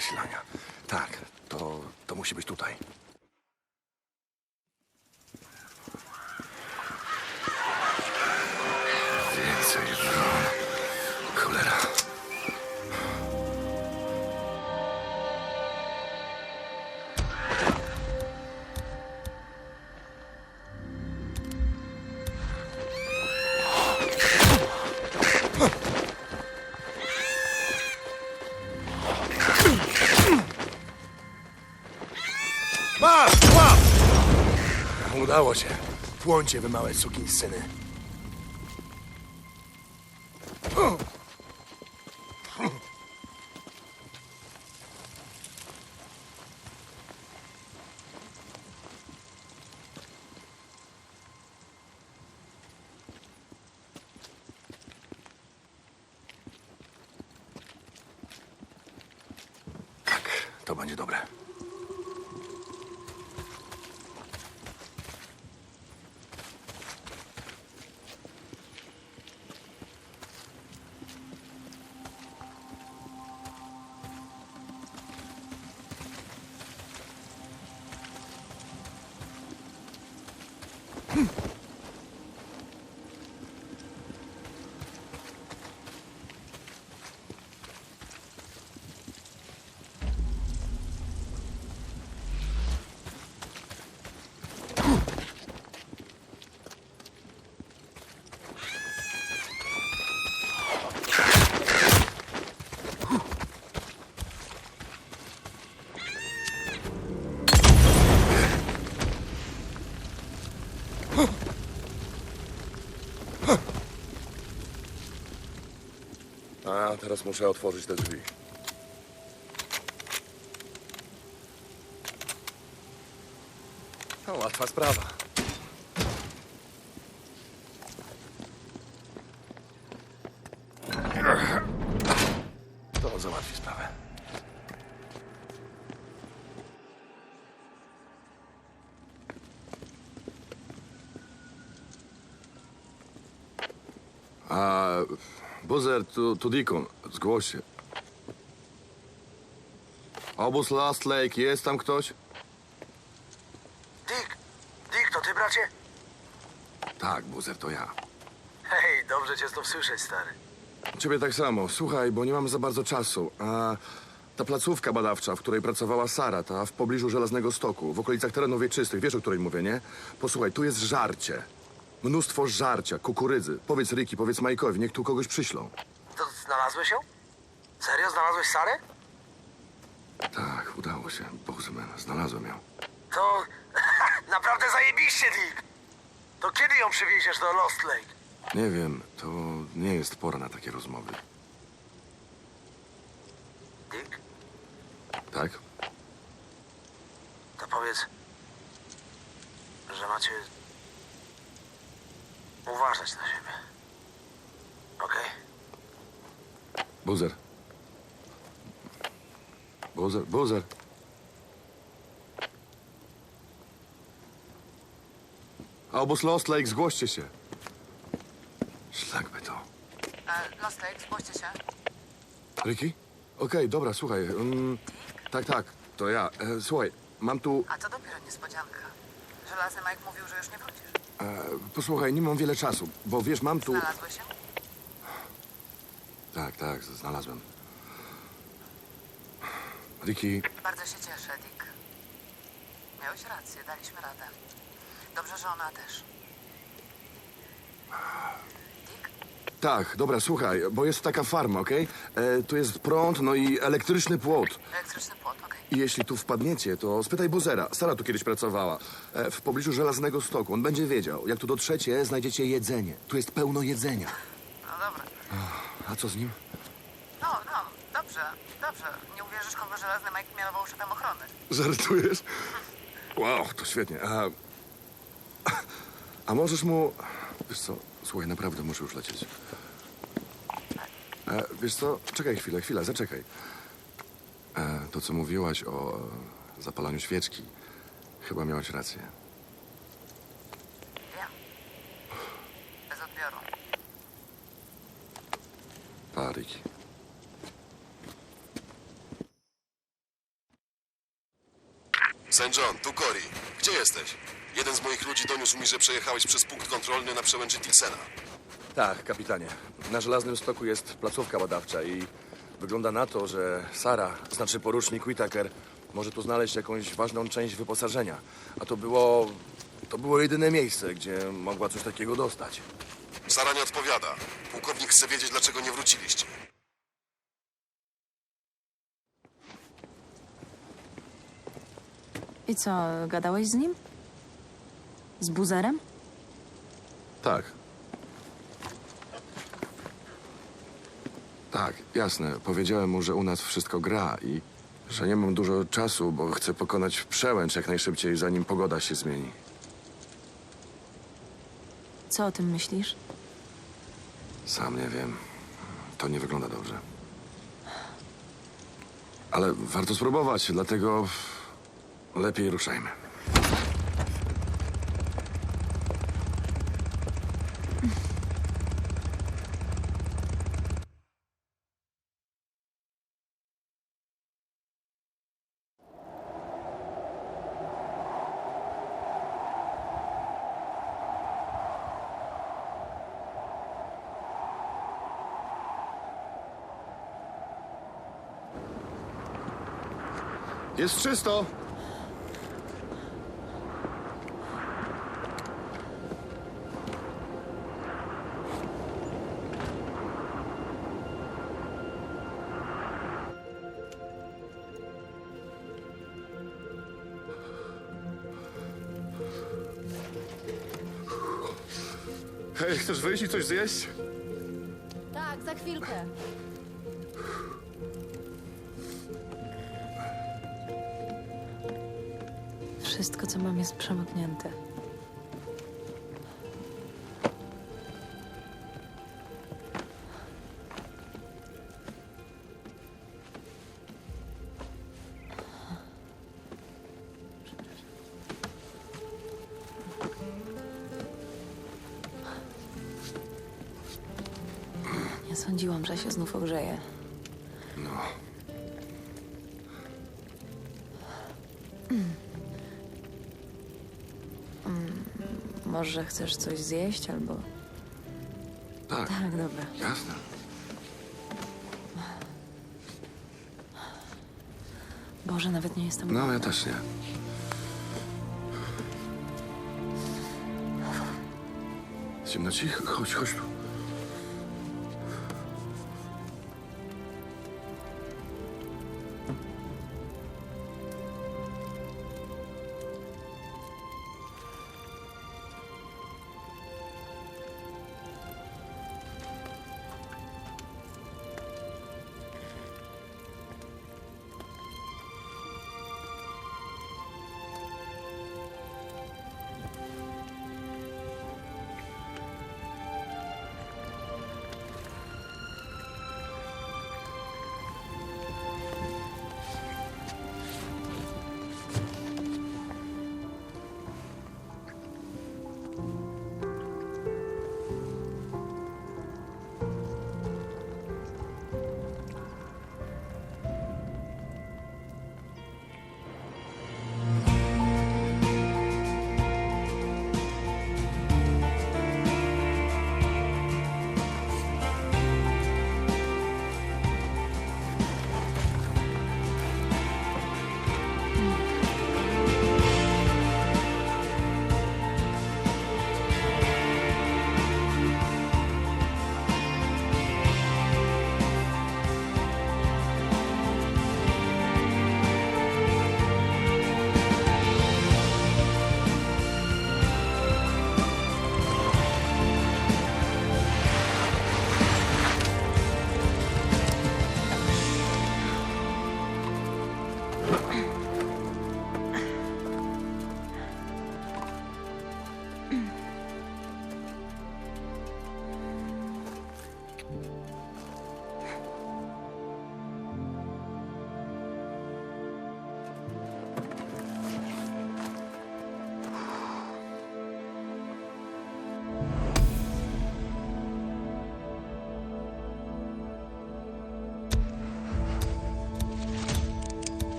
zasilania. Tak, to, to musi być tutaj. Więcej żon. Cholera. Udało się. Płońcie wy małe sukinsyny. Tak, to będzie dobre. Teraz muszę otworzyć te drzwi. No, łatwa sprawa. To załatwi sprawę. A Buzer, tu, tu Dikon, zgłoś się. Obóz Last Lake, jest tam ktoś? Dick! Dick, to ty, bracie? Tak, Buzer, to ja. Hej, dobrze cię to słyszeć, stary. Ciebie tak samo. Słuchaj, bo nie mam za bardzo czasu. A ta placówka badawcza, w której pracowała Sara, ta w pobliżu Żelaznego Stoku, w okolicach terenów wieczystych, wiesz o której mówię, nie? Posłuchaj, tu jest żarcie. Mnóstwo żarcia, kukurydzy. Powiedz Ricky, powiedz Majkowi, niech tu kogoś przyślą. To znalazłeś ją? Serio? Znalazłeś Sarę? Tak, udało się. Bozeman, znalazłem ją. To naprawdę zajebiście, Dick. To kiedy ją przywieziesz do Lost Lake? Nie wiem, to nie jest pora na takie rozmowy. Dick, Tak? to powiedz, że macie uważać na siebie. Okej? Buzer. Buzer, buzer. Obóz Lost Lake, zgłoście się. Szlak by to. E, Lost Lake, zgłoście się. Ricky? Okej, dobra, słuchaj. mm, tak, tak, to ja. E, słuchaj, mam tu... A to dopiero niespodzianka. Żelazny Mike mówił, że już nie wrócisz. E, posłuchaj, nie mam wiele czasu, bo wiesz, mam tu... Znalazłeś się? Tak, tak, znalazłem. Ricky, Bardzo się cieszę, Dick. Miałeś rację, daliśmy radę. Dobrze, że ona też. Dick? tak, dobra, słuchaj, bo jest taka farma, okej? E, Tu jest prąd, no i elektryczny płot. Elektryczny płot, okej. Jeśli tu wpadniecie, to spytaj Buzera. Sara tu kiedyś pracowała. E, w pobliżu żelaznego stoku. On będzie wiedział. Jak tu dotrzecie, znajdziecie jedzenie. Tu jest pełno jedzenia. No dobra. A co z nim? No, no, dobrze, dobrze. Nie uwierzysz, kogo Żelazny Mike mianował szefem ochrony. Żartujesz? Wow, to świetnie. A, a możesz mu... Wiesz co, słuchaj, naprawdę muszę już lecieć. E, wiesz co, czekaj chwilę, chwilę, zaczekaj. To, co mówiłaś o e, zapalaniu świeczki, chyba miałaś rację. Wiem. Bez odbioru. Pa, Ricky. St. John, tu Cory. Gdzie jesteś? Jeden z moich ludzi doniósł mi, że przejechałeś przez punkt kontrolny na przełęczy Tilsena. Tak, kapitanie. Na żelaznym stoku jest placówka badawcza i wygląda na to, że Sara, znaczy porucznik Whittaker, może tu znaleźć jakąś ważną część wyposażenia. A to było. To było jedyne miejsce, gdzie mogła coś takiego dostać. Sara nie odpowiada. Pułkownik chce wiedzieć, dlaczego nie wróciliście. I co, gadałeś z nim? Z buzerem? Tak. Tak, jasne. Powiedziałem mu, że u nas wszystko gra i że nie mam dużo czasu, bo chcę pokonać przełęcz jak najszybciej, zanim pogoda się zmieni. Co o tym myślisz? Sam nie wiem. To nie wygląda dobrze. Ale warto spróbować, dlatego lepiej ruszajmy. Jest czysto! Hej, chcesz wyjść i coś zjeść? Tak, za chwilkę. Co mam, jest przemoknięte. Nie sądziłam, że się znów ogrzeje. No. Może chcesz coś zjeść albo. Tak, Tak, dobra. jasne. Boże, nawet nie jestem. No, ja też nie. Ciemno ci? Chodź, chodź tu.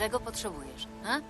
Czego potrzebujesz? A?